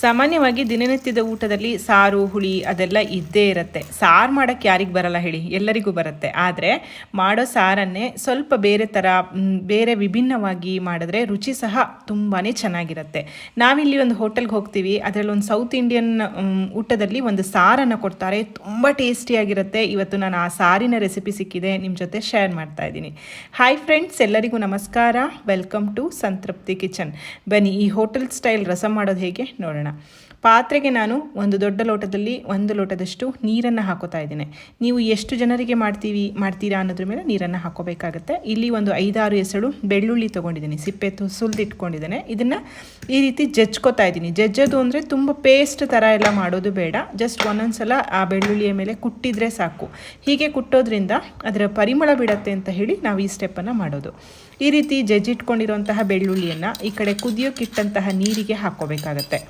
ಸಾಮಾನ್ಯವಾಗಿ ದಿನನಿತ್ಯದ ಊಟದಲ್ಲಿ ಸಾರು, ಹುಳಿ ಅದೆಲ್ಲ ಇದ್ದೇ ಇರುತ್ತೆ. ಸಾರು ಮಾಡೋಕ್ಕೆ ಯಾರಿಗೆ ಬರಲ್ಲ ಹೇಳಿ, ಎಲ್ಲರಿಗೂ ಬರುತ್ತೆ. ಆದರೆ ಮಾಡೋ ಸಾರನ್ನೇ ಸ್ವಲ್ಪ ಬೇರೆ ಥರ ಬೇರೆ ವಿಭಿನ್ನವಾಗಿ ಮಾಡಿದ್ರೆ ರುಚಿ ಸಹ ತುಂಬಾ ಚೆನ್ನಾಗಿರುತ್ತೆ. ನಾವಿಲ್ಲಿ ಒಂದು ಹೋಟೆಲ್ಗೆ ಹೋಗ್ತೀವಿ, ಅದರಲ್ಲಿ ಒಂದು ಸೌತ್ ಇಂಡಿಯನ್ ಊಟದಲ್ಲಿ ಒಂದು ಸಾರನ್ನು ಕೊಡ್ತಾರೆ. ತುಂಬ ಟೇಸ್ಟಿಯಾಗಿರುತ್ತೆ. ಇವತ್ತು ನಾನು ಆ ಸಾರಿನ ರೆಸಿಪಿ ಸಿಕ್ಕಿದೆ ನಿಮ್ಮ ಜೊತೆ ಶೇರ್ ಮಾಡ್ತಾ ಇದ್ದೀನಿ. ಹಾಯ್ ಫ್ರೆಂಡ್ಸ್ ಎಲ್ಲರಿಗೂ ನಮಸ್ಕಾರ. ವೆಲ್ಕಮ್ ಟು ಸಂತೃಪ್ತಿ ಕಿಚನ್ ಬನ್ನಿ, ಈ ಹೋಟೆಲ್ ಸ್ಟೈಲ್ ರಸಂ ಮಾಡೋದು ಹೇಗೆ ನೋಡೋಣ. ಪಾತ್ರೆಗೆ ನಾನು ಒಂದು ದೊಡ್ಡ ಲೋಟದಲ್ಲಿ ಒಂದು ಲೋಟದಷ್ಟು ನೀರನ್ನು ಹಾಕೋತಾ ಇದ್ದೀನಿ. ನೀವು ಎಷ್ಟು ಜನರಿಗೆ ಮಾಡ್ತೀವಿ, ಮಾಡ್ತೀರಾ ಅನ್ನೋದ್ರ ಮೇಲೆ ನೀರನ್ನು ಹಾಕೋಬೇಕಾಗುತ್ತೆ. ಇಲ್ಲಿ ಒಂದು ಐದಾರು ಎಸಳು ಬೆಳ್ಳುಳ್ಳಿ ತೊಗೊಂಡಿದ್ದೀನಿ, ಸಿಪ್ಪೆ ತು, ಸುಲಿದಿಟ್ಕೊಂಡಿದ್ದೇನೆ. ಇದನ್ನು ಈ ರೀತಿ ಜಜ್ಕೋತಾ ಇದ್ದೀನಿ. ಜಜ್ಜೋದು ಅಂದರೆ ತುಂಬ ಪೇಸ್ಟ್ ಥರ ಎಲ್ಲ ಮಾಡೋದು ಬೇಡ. ಜಸ್ಟ್ ಒಂದೊಂದ್ಸಲ ಆ ಬೆಳ್ಳುಳ್ಳಿಯ ಮೇಲೆ ಕುಟ್ಟಿದ್ರೆ ಸಾಕು. ಹೀಗೆ ಕುಟ್ಟೋದ್ರಿಂದ ಅದರ ಪರಿಮಳ ಬಿಡತ್ತೆ ಅಂತ ಹೇಳಿ ನಾವು ಈ ಸ್ಟೆಪ್ಪನ್ನು ಮಾಡೋದು. ಈ ರೀತಿ ಜಜ್ಜಿಟ್ಕೊಂಡಿರುವಂತಹ ಬೆಳ್ಳುಳ್ಳಿಯನ್ನು ಈ ಕಡೆ ಕುದಿಯೋಕ್ಕಿಟ್ಟಂತಹ ನೀರಿಗೆ ಹಾಕ್ಕೋಬೇಕಾಗತ್ತೆ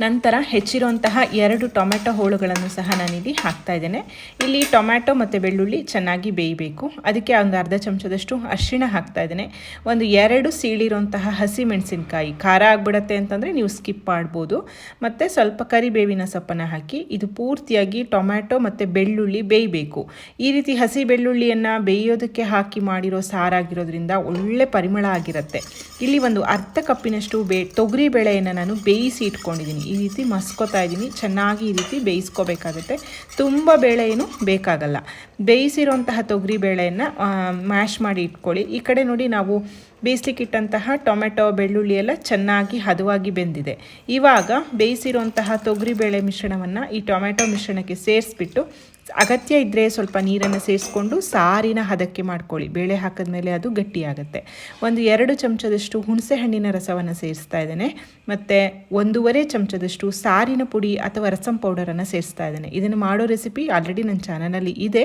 ನಂತರ ಹೆಚ್ಚಿರುವಂತಹ ಎರಡು ಟೊಮೆಟೊ ಹೋಳುಗಳನ್ನು ಸಹ ನಾನಿಲ್ಲಿ ಹಾಕ್ತಾ ಇದ್ದೇನೆ. ಇಲ್ಲಿ ಟೊಮ್ಯಾಟೊ ಮತ್ತು ಬೆಳ್ಳುಳ್ಳಿ ಚೆನ್ನಾಗಿ ಬೇಯಬೇಕು. ಅದಕ್ಕೆ ಒಂದು ಅರ್ಧ ಚಮಚದಷ್ಟು ಅರಿಶಿಣ ಹಾಕ್ತಾ ಇದ್ದೇನೆ. ಒಂದು ಎರಡು ಸೀಳಿರುವಂತಹ ಹಸಿ ಮೆಣಸಿನಕಾಯಿ ಖಾರ ಆಗಿಬಿಡತ್ತೆ ಅಂತಂದರೆ ನೀವು ಸ್ಕಿಪ್ ಮಾಡ್ಬೋದು. ಮತ್ತು ಸ್ವಲ್ಪ ಕರಿಬೇವಿನ ಸೊಪ್ಪನ್ನು ಹಾಕಿ ಇದು ಪೂರ್ತಿಯಾಗಿ ಟೊಮ್ಯಾಟೊ ಮತ್ತು ಬೆಳ್ಳುಳ್ಳಿ ಬೇಯಬೇಕು. ಈ ರೀತಿ ಹಸಿ ಬೆಳ್ಳುಳ್ಳಿಯನ್ನು ಬೇಯೋದಕ್ಕೆ ಹಾಕಿ ಮಾಡಿರೋ ಸಾರಾಗಿರೋದ್ರಿಂದ ಒಳ್ಳೆ ಪರಿಮಳ ಆಗಿರುತ್ತೆ. ಇಲ್ಲಿ ಒಂದು ಅರ್ಧ ಕಪ್ಪಿನಷ್ಟು ಬೇ, ತೊಗರಿ ಬೇಳೆಯನ್ನು ನಾನು ಬೇಯಿಸಿ ಇಟ್ಕೊಂಡಿದ್ದೀನಿ. ಈ ರೀತಿ ಮಸ್ಕೋತಾ ಇದ್ದೀನಿ. ಚೆನ್ನಾಗಿ ಈ ರೀತಿ ಬೇಯಿಸ್ಕೋಬೇಕಾಗುತ್ತೆ. ತುಂಬ ಬೇಳೆ ಏನು ಬೇಕಾಗಲ್ಲ. ಬೇಯಿಸಿರುವಂತಹ ತೊಗರಿ ಬೇಳೆಯನ್ನು ಮ್ಯಾಶ್ ಮಾಡಿ ಇಟ್ಕೊಳ್ಳಿ. ಈ ಕಡೆ ನೋಡಿ ನಾವು ಬೇಯಿಸ್ಲಿಕ್ಕಿಟ್ಟಂತಹ ಟೊಮೆಟೊ, ಬೆಳ್ಳುಳ್ಳಿ ಎಲ್ಲ ಚೆನ್ನಾಗಿ ಹದವಾಗಿ ಬೆಂದಿದೆ. ಇವಾಗ ಬೇಯಿಸಿರುವಂತಹ ತೊಗರಿಬೇಳೆ ಮಿಶ್ರಣವನ್ನು ಈ ಟೊಮೆಟೊ ಮಿಶ್ರಣಕ್ಕೆ ಸೇರಿಸ್ಬಿಟ್ಟು, ಅಗತ್ಯ ಇದ್ದರೆ ಸ್ವಲ್ಪ ನೀರನ್ನು ಸೇರಿಸ್ಕೊಂಡು ಸಾರಿನ ಹದಕ್ಕೆ ಮಾಡ್ಕೊಳ್ಳಿ. ಬೇಳೆ ಹಾಕಿದ ಮೇಲೆ ಅದು ಗಟ್ಟಿಯಾಗುತ್ತೆ. ಒಂದು ಎರಡು ಚಮಚದಷ್ಟು ಹುಣಸೆ ಹಣ್ಣಿನ ರಸವನ್ನು ಸೇರಿಸ್ತಾ ಇದ್ದೇನೆ. ಮತ್ತು ಒಂದೂವರೆ ಚಮಚದಷ್ಟು ಸಾರಿನ ಪುಡಿ ಅಥವಾ ರಸಂ ಪೌಡರನ್ನು ಸೇರಿಸ್ತಾ ಇದ್ದೇನೆ. ಇದನ್ನು ಮಾಡೋ ರೆಸಿಪಿ ಆಲ್ರೆಡಿ ನನ್ನ ಚಾನಲಲ್ಲಿ ಇದೆ.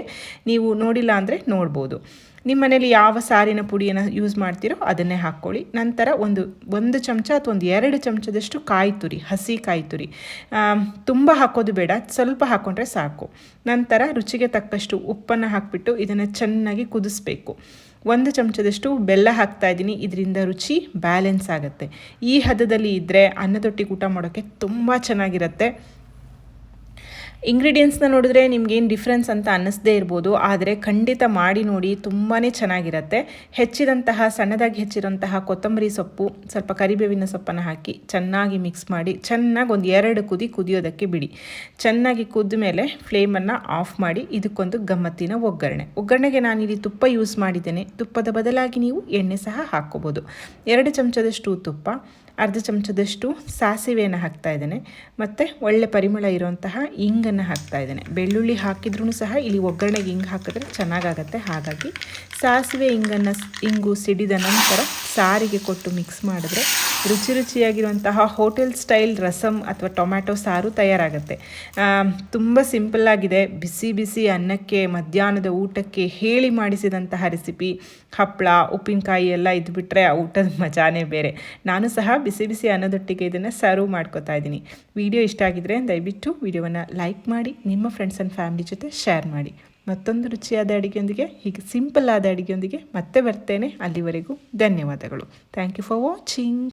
ನೀವು ನೋಡಿಲ್ಲ ಅಂದರೆ ನೋಡ್ಬೋದು. ನಿಮ್ಮ ಮನೇಲಿ ಯಾವ ಸಾರಿನ ಪುಡಿಯನ್ನು ಯೂಸ್ ಮಾಡ್ತೀರೋ ಅದನ್ನೇ ಹಾಕ್ಕೊಳ್ಳಿ. ನಂತರ ಒಂದು ಒಂದು ಚಮಚ ಅಥವಾ ಒಂದು ಎರಡು ಚಮಚದಷ್ಟು ಕಾಯಿ ತುರಿ, ಹಸಿ ಕಾಯಿ ತುರಿ. ತುಂಬ ಹಾಕೋದು ಬೇಡ, ಸ್ವಲ್ಪ ಹಾಕ್ಕೊಂಡ್ರೆ ಸಾಕು. ನಂತರ ರುಚಿಗೆ ತಕ್ಕಷ್ಟು ಉಪ್ಪನ್ನು ಹಾಕಿಬಿಟ್ಟು ಇದನ್ನು ಚೆನ್ನಾಗಿ ಕುದಿಸ್ಬೇಕು. ಒಂದು ಚಮಚದಷ್ಟು ಬೆಲ್ಲ ಹಾಕ್ತಾ ಇದ್ದೀನಿ. ಇದರಿಂದ ರುಚಿ ಬ್ಯಾಲೆನ್ಸ್ ಆಗುತ್ತೆ. ಈ ಹದದಲ್ಲಿ ಇದ್ದರೆ ಅನ್ನದೊಟ್ಟಿಗೆ ಊಟ ಮಾಡೋಕ್ಕೆ ತುಂಬ ಚೆನ್ನಾಗಿರುತ್ತೆ. ಇಂಗ್ರೀಡಿಯೆಂಟ್ಸ್ನ ನೋಡಿದ್ರೆ ನಿಮ್ಗೇನು ಡಿಫ್ರೆನ್ಸ್ ಅಂತ ಅನ್ನಿಸ್ದೇ ಇರ್ಬೋದು. ಆದರೆ ಖಂಡಿತ ಮಾಡಿ ನೋಡಿ ತುಂಬಾ ಚೆನ್ನಾಗಿರುತ್ತೆ. ಹೆಚ್ಚಿದಂತಹ, ಸಣ್ಣದಾಗಿ ಹೆಚ್ಚಿರೋಂತಹ ಕೊತ್ತಂಬರಿ ಸೊಪ್ಪು, ಸ್ವಲ್ಪ ಕರಿಬೇವಿನ ಸೊಪ್ಪನ್ನು ಹಾಕಿ ಚೆನ್ನಾಗಿ ಮಿಕ್ಸ್ ಮಾಡಿ, ಚೆನ್ನಾಗಿ ಒಂದು ಎರಡು ಕುದಿ ಕುದಿಯೋದಕ್ಕೆ ಬಿಡಿ. ಚೆನ್ನಾಗಿ ಕುದ್ದ ಮೇಲೆ ಫ್ಲೇಮನ್ನು ಆಫ್ ಮಾಡಿ ಇದಕ್ಕೊಂದು ಗಮ್ಮತ್ತಿನ ಒಗ್ಗರಣೆ. ಒಗ್ಗರಣೆಗೆ ನಾನಿಲ್ಲಿ ತುಪ್ಪ ಯೂಸ್ ಮಾಡಿದ್ದೇನೆ. ತುಪ್ಪದ ಬದಲಾಗಿ ನೀವು ಎಣ್ಣೆ ಸಹ ಹಾಕ್ಕೋಬೋದು. ಎರಡು ಚಮಚದಷ್ಟು ತುಪ್ಪ ಅರ್ಧ ಚಮಚದಷ್ಟು ಸಾಸಿವೆಯನ್ನು ಹಾಕ್ತಾ ಇದ್ದೇನೆ. ಮತ್ತು ಒಳ್ಳೆ ಪರಿಮಳ ಇರುವಂತಹ ಇಂಗನ್ನು ಹಾಕ್ತಾ ಇದ್ದೇನೆ. ಬೆಳ್ಳುಳ್ಳಿ ಹಾಕಿದ್ರೂ ಸಹ ಇಲ್ಲಿ ಒಗ್ಗರಣೆಗೆ ಇಂಗು ಹಾಕಿದ್ರೆ ಚೆನ್ನಾಗಾಗತ್ತೆ. ಹಾಗಾಗಿ ಸಾಸಿವೆ ಇಂಗನ್ನು ಇಂಗು ಸಿಡಿದ ನಂತರ ಸಾರಿಗೆ ಕೊಟ್ಟು ಮಿಕ್ಸ್ ಮಾಡಿದ್ರೆ ರುಚಿ ರುಚಿಯಾಗಿರುವಂತಹ ಹೋಟೆಲ್ ಸ್ಟೈಲ್ ರಸಮ್ ಅಥವಾ ಟೊಮ್ಯಾಟೊ ಸಾರು ತಯಾರಾಗುತ್ತೆ. ತುಂಬ ಸಿಂಪಲ್ಲಾಗಿದೆ ಬಿಸಿ ಬಿಸಿ ಅನ್ನಕ್ಕೆ, ಮಧ್ಯಾಹ್ನದ ಊಟಕ್ಕೆ ಹೇಳಿ ಮಾಡಿಸಿದಂತಹ ರೆಸಿಪಿ. ಹಪ್ಪಳ ಉಪ್ಪಿನಕಾಯಿ ಎಲ್ಲ ಇದ್ಬಿಟ್ರೆ ಆ ಊಟದ ಮಜಾನೇ ಬೇರೆ. ನಾನು ಸಹ ಬಿಸಿ ಬಿಸಿ ಅನ್ನದೊಟ್ಟಿಗೆ ಇದನ್ನು ಸರ್ವ್ ಮಾಡ್ಕೋತಾ ಇದ್ದೀನಿ. ವಿಡಿಯೋ ಇಷ್ಟ ಆಗಿದ್ರೆ ದಯವಿಟ್ಟು ವಿಡಿಯೋವನ್ನು ಲೈಕ್ ಮಾಡಿ, ನಿಮ್ಮ ಫ್ರೆಂಡ್ಸ್ ಆ್ಯಂಡ್ ಫ್ಯಾಮಿಲಿ ಜೊತೆ ಶೇರ್ ಮಾಡಿ. ಮತ್ತೊಂದು ರುಚಿಯಾದ ಅಡುಗೆಯೊಂದಿಗೆ, ಹೀಗೆ ಸಿಂಪಲ್ ಆದ ಅಡುಗೆಯೊಂದಿಗೆ ಮತ್ತೆ ಬರ್ತೇನೆ. ಅಲ್ಲಿವರೆಗೂ ಧನ್ಯವಾದಗಳು. Thank you for watching